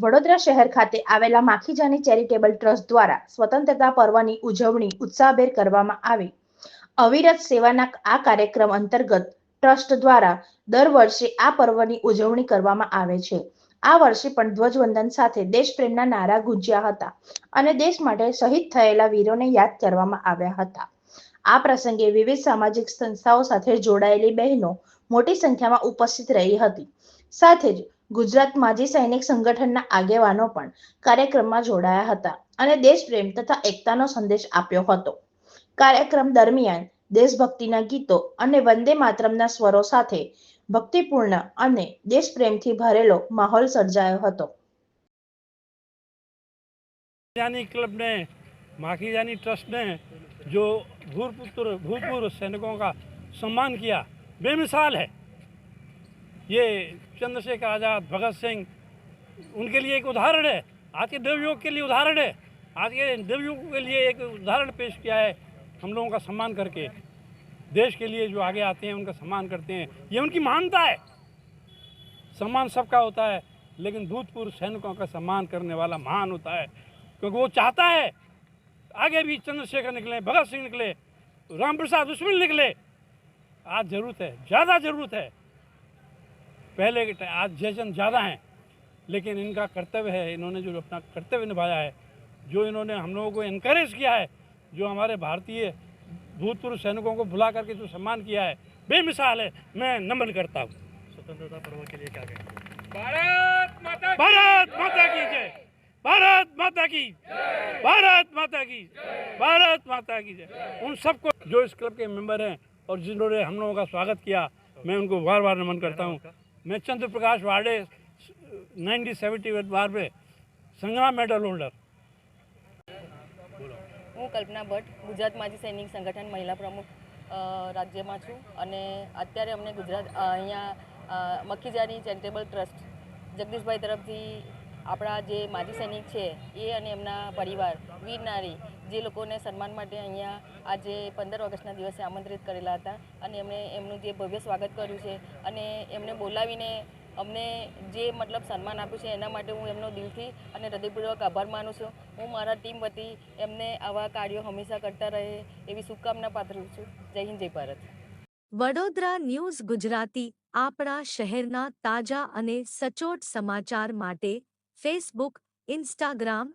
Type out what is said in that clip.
વડોદરા શહેર ખાતે આવેલા માખીજાની ચેરિટેબલ ટ્રસ્ટ દ્વારા સ્વતંત્રતા પર્વની ઉજવણી ઉત્સાહભેર કરવામાં આવી. અવિરત સેવાના આ કાર્યક્રમ અંતર્ગત ટ્રસ્ટ દ્વારા દર વર્ષે આ પર્વની ઉજવણી કરવામાં આવે છે. આ વર્ષે પણ ધ્વજવંદન સાથે દેશપ્રેમના નારા ગુંજ્યા હતા અને દેશ માટે શહીદ થયેલા વીરોને યાદ કરવામાં આવ્યા હતા. આ પ્રસંગે વિવિધ સામાજિક સંસ્થાઓ સાથે જોડાયેલી બહેનો મોટી સંખ્યામાં ઉપસ્થિત રહી હતી. સાથે જ ગુજરાત માજી સૈનિક સંગઠનના આગેવાનો પણ કાર્યક્રમમાં જોડાયા હતા અને દેશપ્રેમ તથા એકતાનો સંદેશ આપ્યો હતો કાર્યક્રમ દરમિયાન દેશભક્તિના ગીતો અને વંદે માતરમના સ્વરો સાથે ભક્તિપૂર્ણ અને દેશપ્રેમથી ભરેલો માહોલ સર્જાયો હતો जानी क्लब ने माखीजानी ट्रस्ट ने जो भूतपूर्व भूतपूर्व सैनिकों का सम्मान किया बेमिसाल है ये चंद्रशेखर आज़ाद, भगत सिंह, उनके लिए एक उदाहरण है। आज के नवयुवक के लिए उदाहरण है। आज के नवयुवकों के लिए एक उदाहरण पेश किया है हम लोगों का सम्मान करके। देश के लिए जो आगे आते हैं, उनका सम्मान करते हैं। ये उनकी महानता है। सम्मान सबका होता है, लेकिन भूतपूर्व सैनिकों का सम्मान करने वाला महान होता है। क्योंकि वो चाहता है, आगे भी चंद्रशेखर निकले, भगत सिंह निकले राम प्रसाद उसमें निकले। आज ज़रूरत है, ज़्यादा ज़रूरत है। पहले के आज जशन ज़्यादा हैं लेकिन इनका कर्तव्य है इन्होंने जो अपना कर्तव्य निभाया है जो इन्होंने हम लोगों को इनक्रेज किया है जो हमारे भारतीय भूतपूर्व सैनिकों को बुला करके जो सम्मान किया है बेमिसाल है मैं नमन करता हूँ। स्वतंत्रता पर्व के लिए क्या कहेंगे भारत माता भारत माता की जय! भारत माता की भारत माता की भारत माता की जय! उन सबको जो इस क्लब के मेंबर हैं और जिन्होंने हम लोगों का स्वागत किया मैं उनको बार बार नमन करता हूँ। मैं चंद्र प्रकाश वाडे नाइनटीन सेवेंटी बार में संग्राम मेडल होल्डर હું કલ્પના ભટ્ટ ગુજરાત માજી સૈનિક સંગઠન મહિલા પ્રમુખ અ, રાજ્યમાં છું અને અત્યારે અમને ગુજરાત અ, અહીંયા અ, મખીજાની ચેરિટેબલ ટ્રસ્ટ જગદીશભાઈ તરફથી આપણા જે માજી સૈનિક છે એ અને એમના પરિવાર વીર નારી જે લોકોને સન્માન માટે અહીંયા આજે પંદર ઓગસ્ટના દિવસે આમંત્રિત કરેલા હતા અને એમણે એમનું જે ભવ્ય સ્વાગત કર્યું છે અને એમને બોલાવીને અમને જે મતલબ સન્માન આપ્યું છે એના માટે હું એમનો દિલથી અને હૃદયપૂર્વક આભાર માનું છું. હું મારા ટીમ વતી એમને આવા કાર્યો હંમેશા કરતા રહે એવી શુભકામના પાત્ર છું. જય હિન્દ, જય ભારત. વડોદરા ન્યૂઝ ગુજરાતી આપણા શહેરના તાજા અને સચોટ સમાચાર માટે ફેસબુક ઇન્સ્ટાગ્રામ